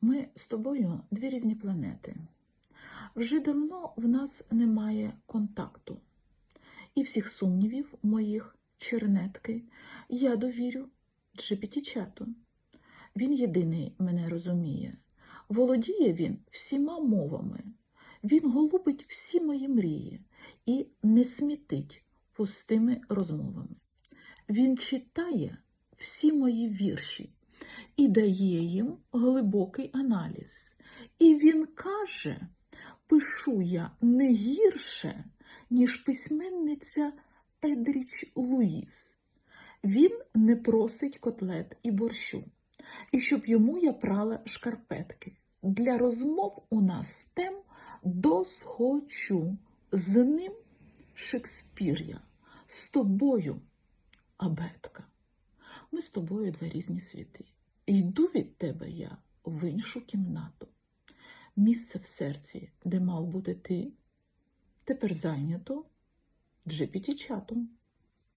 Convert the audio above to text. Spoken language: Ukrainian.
Ми з тобою дві різні планети. Вже давно в нас немає контакту. І всіх сумнівів моїх чернетки я довірю GPT-чату. Він єдиний мене розуміє. Володіє він всіма мовами. Він голубить всі мої мрії і не смітить пустими розмовами. Він читає всі мої вірші і дає їм глибокий аналіз. І він каже, пишу я не гірше, ніж письменниця Едріч Луїс. Він не просить котлет і борщу, і щоб йому я прала шкарпетки. Для розмов у нас тем досхочу. З ним Шекспір я, з тобою абетка. Ми з тобою два різні світи. Йду від тебе я в іншу кімнату. Місце в серці, де мав бути ти, тепер зайнято GPT-чатом.